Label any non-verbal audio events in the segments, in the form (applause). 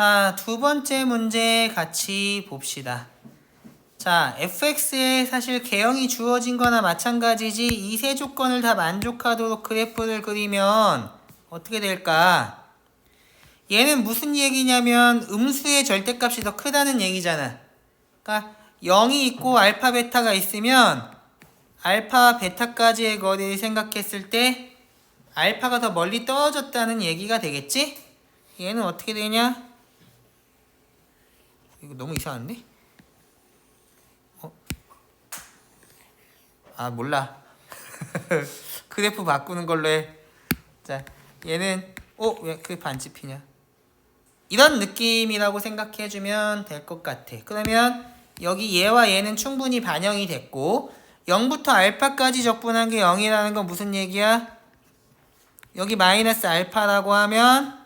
자, 두 번째 문제 같이 봅시다. 자, fx에 사실 개형이 주어진 거나 마찬가지지 이 세 조건을 다 만족하도록 그래프를 그리면 어떻게 될까? 얘는 무슨 얘기냐면 음수의 절대값이 더 크다는 얘기잖아. 그러니까 0이 있고 알파 베타가 있으면 알파 베타까지의 거리를 생각했을 때 알파가 더 멀리 떨어졌다는 얘기가 되겠지? 얘는 어떻게 되냐? 이거 너무 이상한데? 어? 아 몰라. (laughs) 그래프 바꾸는 걸로 해. 자, 얘는 어? 왜그 반지피냐? 이런 느낌이라고 생각해주면 될 것 같아. 그러면 여기 얘와 얘는 충분히 반영이 됐고 0부터 알파까지 적분한 게 0이라는 건 무슨 얘기야? 여기 마이너스 알파라고 하면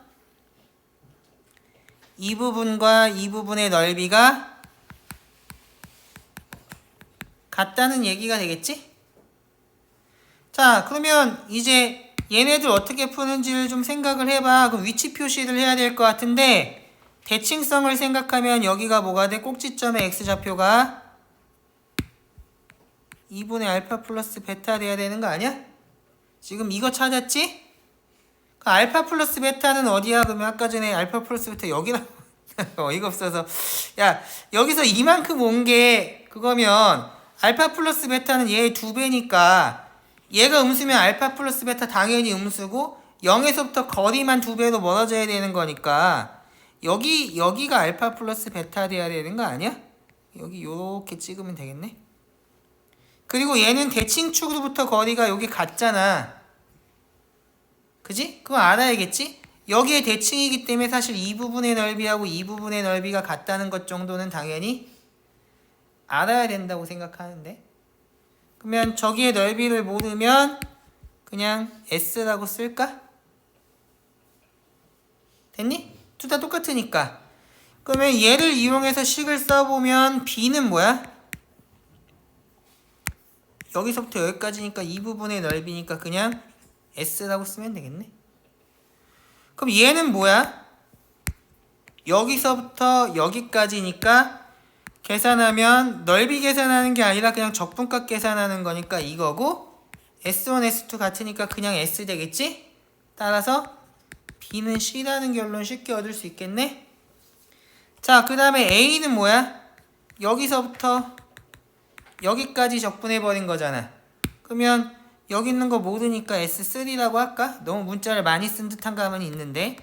이 부분과 이 부분의 넓이가 같다는 얘기가 되겠지? 자, 그러면 이제 얘네들 어떻게 푸는지를 좀 생각을 해봐. 그럼 위치 표시를 해야 될 것 같은데 대칭성을 생각하면 여기가 뭐가 돼? 꼭지점의 x좌표가 2분의 알파 플러스 베타 돼야 되는 거 아니야? 지금 이거 찾았지? 그 알파 플러스 베타는 어디야? 그러면 아까 전에 알파 플러스 베타 여기라 (laughs) 어이가 없어서 야 여기서 이만큼 온 게 그거면 알파 플러스 베타는 얘의 두 배니까 얘가 음수면 알파 플러스 베타 당연히 음수고 0에서부터 거리만 두 배로 멀어져야 되는 거니까 여기 여기가 알파 플러스 베타 돼야 되는 거 아니야? 여기 요렇게 찍으면 되겠네. 그리고 얘는 대칭축으로부터 거리가 여기 같잖아. 그지? 그거 알아야겠지? 여기에 대칭이기 때문에 사실 이 부분의 넓이하고 이 부분의 넓이가 같다는 것 정도는 당연히 알아야 된다고 생각하는데 그러면 저기의 넓이를 모르면 그냥 S라고 쓸까? 됐니? 둘 다 똑같으니까 그러면 얘를 이용해서 식을 써보면 B는 뭐야? 여기서부터 여기까지니까 이 부분의 넓이니까 그냥 S라고 쓰면 되겠네. 그럼 얘는 뭐야? 여기서부터 여기까지니까 계산하면 넓이 계산하는 게 아니라 그냥 적분값 계산하는 거니까 이거고 S1, S2 같으니까 그냥 S 되겠지? 따라서 B는 C라는 결론 쉽게 얻을 수 있겠네? 자, 그 다음에 A는 뭐야? 여기서부터 여기까지 적분해버린 거잖아. 그러면 여기 있는 거 모르니까 S3라고 할까? 너무 문자를 많이 쓴 듯한 감은 있는데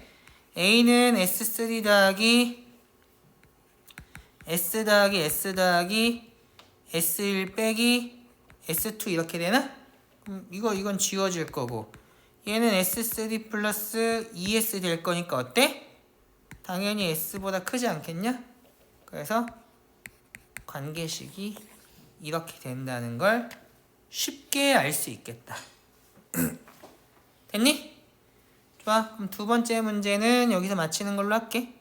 A는 S3 더하기 S 더하기 S 더하기 S1 빼기 S2 이렇게 되나? 그럼 이거 이건 지워질 거고 얘는 S3 플러스 2S 될 거니까 어때? 당연히 S보다 크지 않겠냐? 그래서 관계식이 이렇게 된다는 걸 쉽게 알 수 있겠다. (clears throat) 됐니? 좋아. 그럼 두 번째 문제는 여기서 마치는 걸로 할게.